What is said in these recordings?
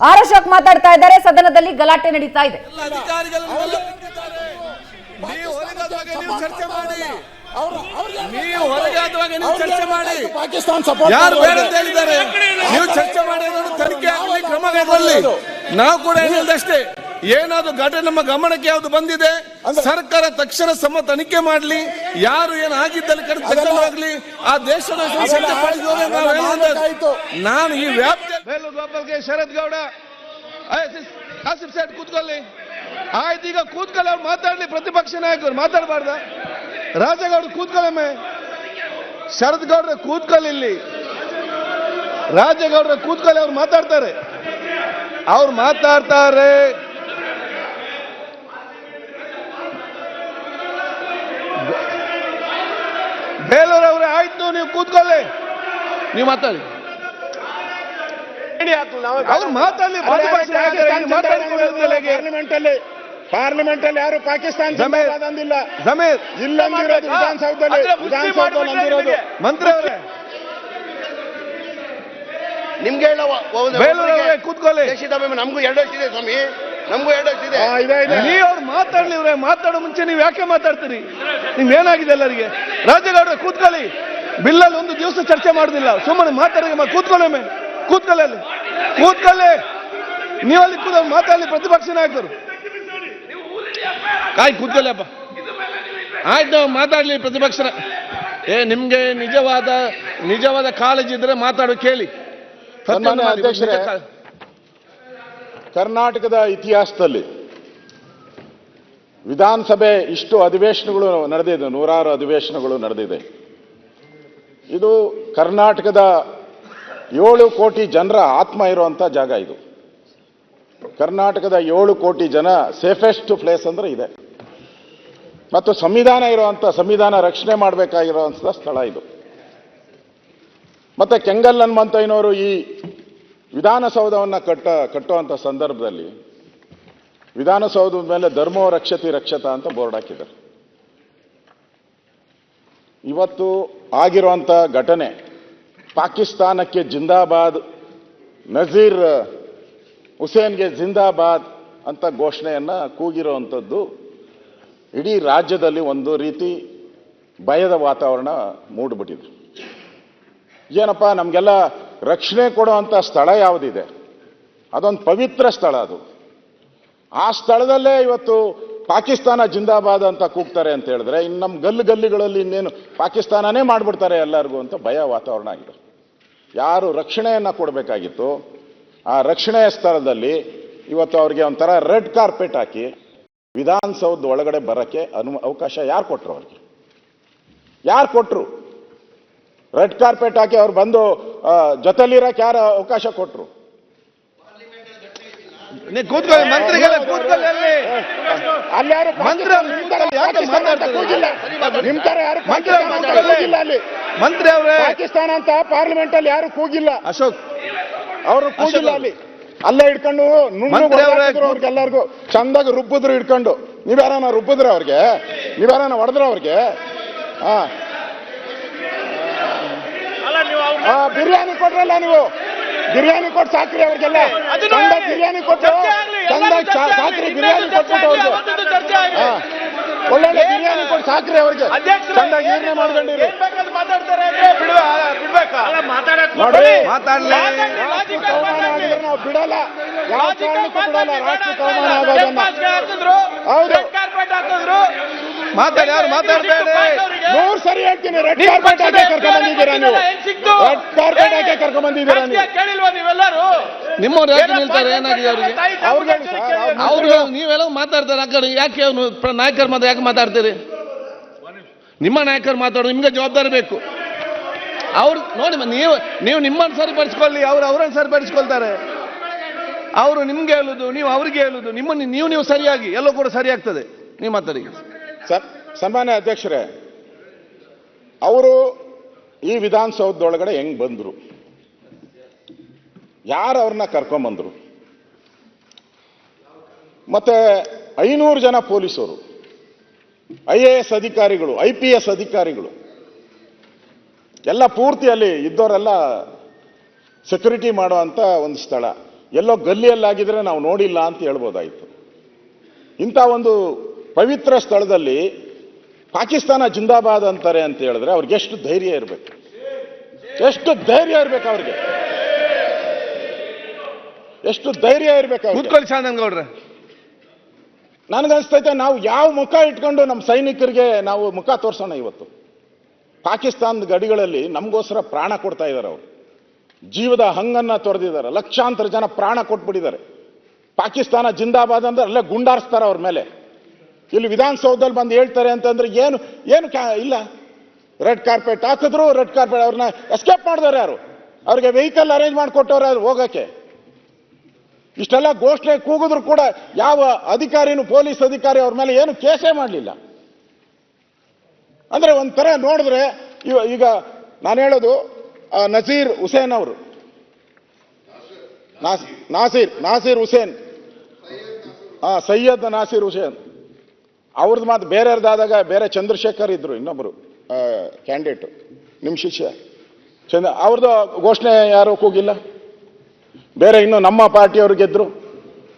R Ashok ಮಾತಾಡ್ತಾ ಇದ್ದಾರೆ ಸದನದಲ್ಲಿ ಗಲಾಟೆ ನಡೀತಾ ಇದೆ. ನೀವು ಹೊರಗಾಗುವಾಗ ಚರ್ಚೆ ಮಾಡಿ. ನೀವು ಹೊರಗಾಗುವಾಗ ಚರ್ಚೆ ಮಾಡಿ. ಪಾಕಿಸ್ತಾನ ಸಪೋರ್ಟ್ ಯಾರು ಬೇಡ ಅಂತ ಹೇಳಿದ್ದಾರೆ? ನೀವು ಚರ್ಚೆ ಮಾಡಿ ಅದನ್ನು ತನಿಖೆ ಆಗಲಿ ಕ್ರಮ ಕೈಗೊಳ್ಳಿ. ನಾವು ಕೂಡ ಹೇಳಿದಷ್ಟೇ. ಏನಾದ್ರು ಘಟನೆ ನಮ್ಮ ಗಮನಕ್ಕೆ ಯಾವ್ದು ಬಂದಿದೆ? ಸರ್ಕಾರ ತಕ್ಷಣ ಸಮ ತನಿಖೆ ಮಾಡಲಿ. ಯಾರು ಏನು ಆಗಿದ್ದಲ್ಲಿ ಕಡೆ ಆಗಲಿ. ಆ ದೇಶದ ನಾನು ಈ ವ್ಯಾಪ್ತಿ ಶರದ್ ಗೌಡ. ಸೇಠ್ ಕೂತ್ಕೊಳ್ಳಿ. ಆಯ್ತು ಈಗ ಕೂತ್ಕೊಳ್ಳಿ ಅವ್ರು ಮಾತಾಡ್ಲಿ. ಪ್ರತಿಪಕ್ಷ ನಾಯಕರು ಮಾತಾಡಬಾರ್ದ. ರಾಜೇಗೌಡ ಕೂತ್ಕೊಳ್ಳಮ್ಮೆ. ಶರತ್ ಗೌಡ್ರ ಕೂತ್ಕೊಳ್ಳಿ ಇಲ್ಲಿ. ರಾಜಗೌಡ್ರ ಕೂತ್ಕೊಳ್ಳಿ ಅವ್ರು ಮಾತಾಡ್ತಾರೆ. ಅವ್ರು ಮಾತಾಡ್ತಾರೆ. ಬೇಲೂರವ್ರೆ ಆಯ್ತು ನೀವು ಕೂತ್ಕೊಳ್ಳಿ. ನೀವು ಮಾತಾಡಿ. ಅವ್ರು ಮಾತಾಡಲಿ? ಪಾರ್ಲಿಮೆಂಟ್ ಅಲ್ಲಿ ಪಾರ್ಲಿಮೆಂಟ್ ಅಲ್ಲಿ ಯಾರು ಪಾಕಿಸ್ತಾನ ಅಂದಿಲ್ಲ ಜಮೀರ್. ಇಲ್ಲ ವಿಧಾನಸೌಧದಲ್ಲಿ ವಿಧಾನಸೌಧದಲ್ಲಿ ಮಂತ್ರಿ ಅವರೇ ನಿಮ್ಗೆ. ಹೇಳುವ ಕೂತ್ಕೊಳ್ಳಿ. ನಮಗೂ ಎರಡು ವರ್ಷ ಇದೆ ಸ್ವಾಮಿ. ನಮಗೂ ಎರಡು ಇದೆ. ನೀವು ಅವ್ರು ಮಾತಾಡ್ಲಿ ಇವ್ರೆ ಮಾತಾಡೋ ಮುಂಚೆ ನೀವು ಯಾಕೆ ಮಾತಾಡ್ತೀರಿ? ನಿಮ್ಗೆ ಏನಾಗಿದೆ ಎಲ್ಲರಿಗೆ? ರಾಜೇಗೌಡ ಕೂತ್ಕೊಳ್ಳಿ. ಬಿಲ್ಲಲ್ಲಿ ಒಂದು ದಿವಸ ಚರ್ಚೆ ಮಾಡುದಿಲ್ಲ. ಸುಮ್ಮನೆ ಮಾತಾಡಿ ಕೂತ್ಕೊಳ್ಳಿ ಕೂತ್ಕೊಳ್ಳಿ ಅಲ್ಲಿ. ಕೂತ್ಕೊಳ್ಳಿ. ನೀವು ಅಲ್ಲಿ ಕೂತ ಮಾತಾಡಲಿ ಪ್ರತಿಪಕ್ಷ ನಾಯಕರು. ಕಾಯ್ ಕೂತ್ಕೊಳ್ಳಿ ಅಪ್ಪ. ಆಯ್ತು ಮಾತಾಡ್ಲಿ ಪ್ರತಿಪಕ್ಷ ಏ ನಿಮ್ಗೆ ನಿಜವಾದ ನಿಜವಾದ ಕಾಳಜಿ ಇದ್ರೆ ಮಾತಾಡೋ ಕೇಳಿ. ಅಧ್ಯಕ್ಷರೇ. ಕರ್ನಾಟಕದ ಇತಿಹಾಸದಲ್ಲಿ ವಿಧಾನಸಭೆ ಇಷ್ಟು ಅಧಿವೇಶನಗಳು ನಡೆದಿದೆ, ನೂರಾರು ಅಧಿವೇಶನಗಳು ನಡೆದಿದೆ. ಇದು ಕರ್ನಾಟಕದ ಏಳು ಕೋಟಿ ಜನರ ಆತ್ಮ ಇರುವಂಥ ಜಾಗ ಇದು. ಕರ್ನಾಟಕದ ಏಳು ಕೋಟಿ ಜನ ಸೇಫೆಸ್ಟ್ ಪ್ಲೇಸ್ ಅಂದರೆ ಇದೆ. ಮತ್ತು ಸಂವಿಧಾನ ಇರುವಂಥ ಸಂವಿಧಾನ ರಕ್ಷಣೆ ಮಾಡಬೇಕಾಗಿರುವಂಥ ಸ್ಥಳ ಇದು. ಮತ್ತು ಕೆಂಗಲ್ ಹನುಮಂತಯ್ಯನವರು ಈ ವಿಧಾನಸೌಧವನ್ನ ಕಟ್ಟ, ಕಟ್ಟುವಂತ ಸಂದರ್ಭದಲ್ಲಿ ವಿಧಾನಸೌಧದ ಮೇಲೆ ಧರ್ಮೋ ರಕ್ಷತಿ ರಕ್ಷತ ಅಂತ ಬೋರ್ಡ್ ಹಾಕಿದ್ದಾರೆ. ಇವತ್ತು ಆಗಿರುವಂಥ ಘಟನೆ ಪಾಕಿಸ್ತಾನಕ್ಕೆ ಜಿಂದಾಬಾದ್, ನಜೀರ್ ಹುಸೇನ್ಗೆ ಜಿಂದಾಬಾದ್ ಅಂತ ಘೋಷಣೆಯನ್ನ ಕೂಗಿರುವಂಥದ್ದು ಇಡೀ ರಾಜ್ಯದಲ್ಲಿ ಒಂದು ರೀತಿ ಭಯದ ವಾತಾವರಣ ಮೂಡಿಬಿಟ್ಟಿದೆ. ಏನಪ್ಪ, ನಮಗೆಲ್ಲ ರಕ್ಷಣೆ ಕೊಡುವಂಥ ಸ್ಥಳ ಯಾವುದಿದೆ? ಅದೊಂದು ಪವಿತ್ರ ಸ್ಥಳ ಅದು. ಆ ಸ್ಥಳದಲ್ಲೇ ಇವತ್ತು ಪಾಕಿಸ್ತಾನ ಜಿಂದಾಬಾದ್ ಅಂತ ಕೂಗ್ತಾರೆ ಅಂತ ಹೇಳಿದ್ರೆ ಇನ್ನು ನಮ್ಮ ಗಲ್ಲು ಗಲ್ಲಿಗಳಲ್ಲಿ ಇನ್ನೇನು ಪಾಕಿಸ್ತಾನನೇ ಮಾಡ್ಬಿಡ್ತಾರೆ ಎಲ್ಲರಿಗೂ ಅಂತ ಭಯ ವಾತಾವರಣ ಆಗಿದೆ. ಯಾರು ರಕ್ಷಣೆಯನ್ನು ಕೊಡಬೇಕಾಗಿತ್ತು, ಆ ರಕ್ಷಣೆಯ ಸ್ಥಳದಲ್ಲಿ ಇವತ್ತು ಅವ್ರಿಗೆ ಒಂಥರ ರೆಡ್ ಕಾರ್ಪೆಟ್ ಹಾಕಿ ವಿಧಾನಸೌಧ ಒಳಗಡೆ ಬರೋಕ್ಕೆ ಅನು, ಅವಕಾಶ ಯಾರು ಕೊಟ್ಟರು ಅವ್ರಿಗೆ? ಯಾರು ಕೊಟ್ಟರು ರೆಡ್ ಕಾರ್ಪೆಟ್ ಹಾಕಿ ಅವ್ರು ಬಂದು ಜೊತೆಲಿರಕ್ಕೆ ಯಾರು ಅವಕಾಶ ನಿಮ್ ತರ ಯಾರು ಕೂಗಿಲ್ಲ. ಅಲ್ಲಿ. ಮಂತ್ರಿ ಅವರೇ. ಪಾಕಿಸ್ತಾನ ಅಂತ ಪಾರ್ಲಿಮೆಂಟ್ ಅಲ್ಲಿ ಯಾರು ಕೂಗಿಲ್ಲ? ಅಶೋಕ್. ಅವರು ಕೂಗಿಲ್ಲ ಅಲ್ಲಿ. ಅಲ್ಲೇ ಇಟ್ಕೊಂಡು ಅವ್ರಿಗೆಲ್ಲರಿಗೂ ಚಂದಾಗಿ ರುಬ್ಬಿದ್ರು ಇಟ್ಕೊಂಡು. ನೀವ್ಯಾರನ ರುಬ್ಬಿದ್ರ ಅವ್ರಿಗೆ? ನೀವ್ಯಾರನ ಹೊಡೆದ್ರ ಅವ್ರಿಗೆ? ಹಾ ಬಿರಿಯಾನಿ ಕೊಟ್ರಲ್ಲ ನೀವು? ಬಿರಿಯಾನಿ ಕೊಟ್ಟು ಸಾಕ್ರಿ ಅವ್ರಿಗೆಲ್ಲ. ಚಂದ ಬಿರಿಯಾನಿ ಕೊಟ್ಟು ಚಂದ ಸಾಕ್ರಿ ಬಿರಿಯಾನಿ ಕೊಟ್ಬಿಟ್ಟು ಅವ್ರಿಗೆ. ಒಳ್ಳೊಳ್ಳೆ ಬಿರಿಯಾನಿ ಕೊಟ್ಟು ಸಾಕ್ರಿ ಅವ್ರಿಗೆ. ತಂಡ ಏನೇ ಮಾಡ್ಕೊಂಡಿರಿ. ಆಗಿದ್ರೆ ನಾವು ಬಿಡಲ್ಲ. ಯಾವ ಕಾರಣಕ್ಕೂ ಬಿಡಲ್ಲ. ಆಗೋದನ್ನ ಹೌದು. ಮಾತಾಡಿ ಯಾರು ಮಾತಾಡ್ಬೇಡಿ ಮೂರ್ ಸರಿ ಹೇಳ್ತೀನಿ. ರೆಡ್ ಕಾರ್ಪೆಟ್ ಹಾಕಿ ಕರ್ಕೊಂಡ್ ಬಂದಿದ್ದೀರಾ ನೀವು? ರೆಡ್ ಕಾರ್ಪೆಟ್ ಹಾಕಿ ಕರ್ಕೊಂಡ್ ಬಂದಿದ್ದೀರಾ ನೀವು? ಕೇಳಿಲ್ವಾ ನೀವೆಲ್ಲರೂ? ನಿಮ್ಮವ್ರು ಯಾಕೆ ನಿಲ್ತಾರೆ? ಏನಾಗಿದೆ ಅವರಿಗೆ? ಅವ್ರಿಗೆ ಅವ್ರು ನೀವೆಲ್ಲ ಮಾತಾಡ್ತಾರೆ. ಆ ಕಡೆ ಯಾಕೆ ಅವನು ನಾಯಕರು ಮಾತ್ರ ಯಾಕೆ ಮಾತಾಡ್ತೀರಿ? ನಿಮ್ಮ ನಾಯಕರು ಮಾತಾಡೋದು ನಿಮ್ಗೆ ಜವಾಬ್ದಾರಿ ಬೇಕು. ಅವ್ರು ನೋಡಿ ನೀವು ನೀವು ನಿಮ್ಮನ್ನು ಸರಿಪಡಿಸ್ಕೊಳ್ಳಿ ಅವ್ರು ಅವ್ರನ್ನ ಸರಿಪಡಿಸ್ಕೊಳ್ತಾರೆ. ಅವರು ನಿಮ್ಗೆ ಹೇಳುದು ನೀವು ಅವ್ರಿಗೆ ಹೇಳುದು ನಿಮ್ಮನ್ನು ನೀವು ನೀವು ಸರಿಯಾಗಿ ಎಲ್ಲೋ ಕೂಡ ಸರಿಯಾಗ್ತದೆ. ನೀವು ಮಾತಾಡಿ ಸರ್ ಸನ್ಮಾನ್ಯ ಅಧ್ಯಕ್ಷರೇ, ಅವರು ಈ ವಿಧಾನಸೌಧದೊಳಗಡೆ ಹೆಂಗ್ ಬಂದ್ರು? ಯಾರು ಅವ್ರನ್ನ ಕರ್ಕೊಂಬಂದ್ರು ಮತ್ತೆ ಐನೂರು ಜನ ಪೊಲೀಸರು, ಐ ಎ ಎಸ್ ಅಧಿಕಾರಿಗಳು, ಐ ಪಿ ಎಸ್ ಅಧಿಕಾರಿಗಳು, ಎಲ್ಲ ಪೂರ್ತಿ ಅಲ್ಲಿ ಇದ್ದವರೆಲ್ಲ ಸೆಕ್ಯೂರಿಟಿ ಮಾಡುವಂತ ಒಂದು ಸ್ಥಳ. ಎಲ್ಲೋ ಗಲ್ಲಿಯಲ್ಲಾಗಿದ್ರೆ ನಾವು ನೋಡಿಲ್ಲ ಅಂತ ಹೇಳ್ಬೋದಾಯ್ತು. ಇಂಥ ಒಂದು ಪವಿತ್ರ ಸ್ಥಳದಲ್ಲಿ ಪಾಕಿಸ್ತಾನ ಜಿಂದಾಬಾದ್ ಅಂತಾರೆ ಅಂತ ಹೇಳಿದ್ರೆ ಅವ್ರಿಗೆ ಎಷ್ಟು ಧೈರ್ಯ ಇರಬೇಕು? ಎಷ್ಟು ಧೈರ್ಯ ಇರಬೇಕು ಅವ್ರಿಗೆ? ಎಷ್ಟು ಧೈರ್ಯ ಇರಬೇಕು ಕೂತ್ಕೊಳ್ಳಿ ಶಾನನ್ಗೌಡ್ರೆ ನನಗನ್ಸ್ತೈತೆ ನಾವು ಯಾವ ಮುಖ ಇಟ್ಕೊಂಡು ನಮ್ಮ ಸೈನಿಕರಿಗೆ ನಾವು ಮುಖ ತೋರಿಸೋಣ ಇವತ್ತು? ಪಾಕಿಸ್ತಾನದ ಗಡಿಗಳಲ್ಲಿ ನಮಗೋಸ್ಕರ ಪ್ರಾಣ ಕೊಡ್ತಾ ಇದ್ದಾರೆ ಅವರು. ಜೀವದ ಹಂಗನ್ನ ತೊರೆದಿದ್ದಾರೆ ಲಕ್ಷಾಂತರ ಜನ ಪ್ರಾಣ ಕೊಟ್ಬಿಟ್ಟಿದ್ದಾರೆ. ಪಾಕಿಸ್ತಾನ ಜಿಂದಾಬಾದ್ ಅಂದ್ರೆ ಅಲ್ಲೇ ಗುಂಡಾರಿಸ್ತಾರೆ ಅವ್ರ ಮೇಲೆ. ಇಲ್ಲಿ ವಿಧಾನಸೌಧದಲ್ಲಿ ಬಂದು ಹೇಳ್ತಾರೆ ಅಂತಂದ್ರೆ ಏನು ಏನು ಇಲ್ಲ. ರೆಡ್ ಕಾರ್ಪೆಟ್ ಹಾಕಿದ್ರು, ರೆಡ್ ಕಾರ್ಪೆಟ್ ಅವ್ರನ್ನ ಎಸ್ಕೇಪ್ ಮಾಡಿದವ್ರು ಯಾರು? ಅವ್ರಿಗೆ ವೆಹಿಕಲ್ ಅರೇಂಜ್ ಮಾಡಿಕೊಟ್ಟವ್ರು ಯಾರು ಹೋಗಕ್ಕೆ? ಇಷ್ಟೆಲ್ಲ ಘೋಷಣೆ ಕೂಗಿದ್ರು ಕೂಡ ಯಾವ ಅಧಿಕಾರಿನೂ, ಪೊಲೀಸ್ ಅಧಿಕಾರಿ ಅವ್ರ ಮೇಲೆ ಏನು ಕೇಸೇ ಮಾಡಲಿಲ್ಲ. ಅಂದ್ರೆ ಒಂಥರ ನೋಡಿದ್ರೆ, ಇವ- ಈಗ ನಾನು ಹೇಳೋದು ನಸೀರ್ ಹುಸೇನ್ ಅವರು. ನಾಸೀರ್ ನಾಸೀರ್ ಹುಸೇನ್. ಹಾಂ ಸೈಯದ್ ನಾಸೀರ್ ಹುಸೇನ್. ಅವ್ರದ್ದು ಮಾತು ಬೇರೆಯವ್ರದ್ದಾದಾಗ ಬೇರೆ ಚಂದ್ರಶೇಖರ್ ಇದ್ರು ಇನ್ನೊಬ್ಬರು ಕ್ಯಾಂಡಿಡೇಟ್ ನಿಮ್ಮ ಶಿಷ್ಯ. ಚಂದ ಅವ್ರದ್ದು ಘೋಷಣೆ ಯಾರು ಕೂಗಿಲ್ಲ? ಬೇರೆ ಇನ್ನು ನಮ್ಮ ಪಾರ್ಟಿಯವ್ರು ಗೆದ್ರು.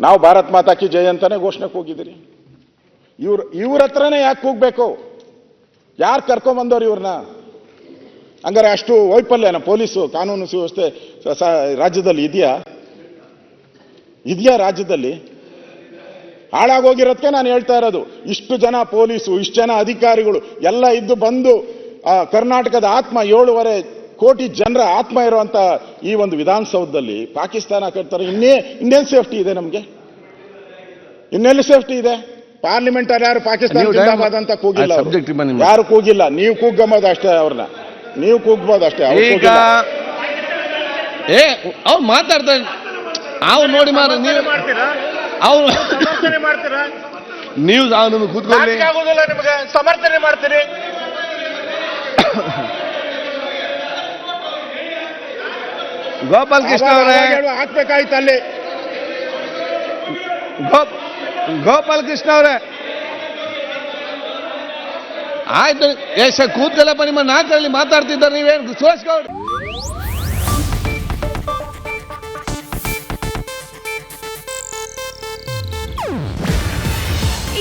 ನಾವು ಭಾರತ್ ಮಾತಾಕಿ ಜಯ ಅಂತಾನೆ ಘೋಷಣೆ ಕೂಗಿದ್ದೀರಿ ಇವ್ರು, ಇವ್ರ ಹತ್ರನೇ ಯಾಕೆ ಕೂಗಬೇಕು? ಯಾರು ಕರ್ಕೊಂಬಂದವ್ರು ಇವ್ರನ್ನ ಹಂಗಾರೆ ಅಷ್ಟು ವೈಫಲ್ಯನ ಪೊಲೀಸು ಕಾನೂನು ಸುವ್ಯವಸ್ಥೆ ರಾಜ್ಯದಲ್ಲಿ ಇದೆಯಾ? ಇದೆಯಾ ರಾಜ್ಯದಲ್ಲಿ? ಹಾಳಾಗೋಗಿರೋದಕ್ಕೆ ನಾನು ಹೇಳ್ತಾ ಇರೋದು. ಇಷ್ಟು ಜನ ಪೊಲೀಸು ಇಷ್ಟು ಜನ ಅಧಿಕಾರಿಗಳು ಎಲ್ಲ ಇದ್ದು ಬಂದು ಆ, ಕರ್ನಾಟಕದ ಆತ್ಮ ಏಳುವರೆ ಕೋಟಿ ಜನರ ಆತ್ಮ ಇರುವಂತ ಈ ಒಂದು ವಿಧಾನಸೌಧದಲ್ಲಿ ಪಾಕಿಸ್ತಾನ ಕಟ್ತಾರೆ. ಇನ್ನೇ ಇನ್ನೇನು ಸೇಫ್ಟಿ ಇದೆ ನಮಗೆ? ಇನ್ನೆಲ್ಲಿ ಸೇಫ್ಟಿ ಇದೆ? ಪಾರ್ಲಿಮೆಂಟ್ ಅಲ್ಲಿ ಯಾರು ಪಾಕಿಸ್ತಾನ ನೀವು ಜಿಂದಾಬಾದ್ ಅಂತ ಕೂಗಿಲ್ಲ. ಯಾರು ಕೂಗಿಲ್ಲ. ನೀವು ಕೂಗಬಹುದು ಅಷ್ಟೇ ಅವ್ರನ್ನ. ನೀವು ಕೂಗ್ಬೋದು ಅಷ್ಟೇ ಅವ್ರು ಈಗ ಕೂಗಿಲ್ಲ. ಏ ಅವ್ರು ಮಾತಾಡ್ತಾರೆ ಅವ್ರು ನೋಡಿ ಮಾರ ನೀವು ಅವ್ರು ನೀವು ಅವನನ್ನು ಕೂತ್ಕೊಳ್ಳಿ. ಆಗೋದಿಲ್ಲ ನಿಮಗೆ. ಸಮರ್ಥನೆ ಮಾಡ್ತೀರಿ. ಗೋಪಾಲ್ ಕೃಷ್ಣ ಅವರೇ. ಹಾಕ್ಬೇಕಾಯ್ತು ಅಲ್ಲಿ. ಗೋಪ್ ಗೋಪಾಲ್ ಕೃಷ್ಣ ಅವರೇ. ಆಯ್ತು. ಏ ಕೂತಲ್ಲಪ್ಪ ನಿಮ್ಮ ನಾಲ್ಕರಲ್ಲಿ ಮಾತಾಡ್ತಿದ್ದಾರೆ ನೀವೇನು ಸುರೇಶ್ ಗೌಡ್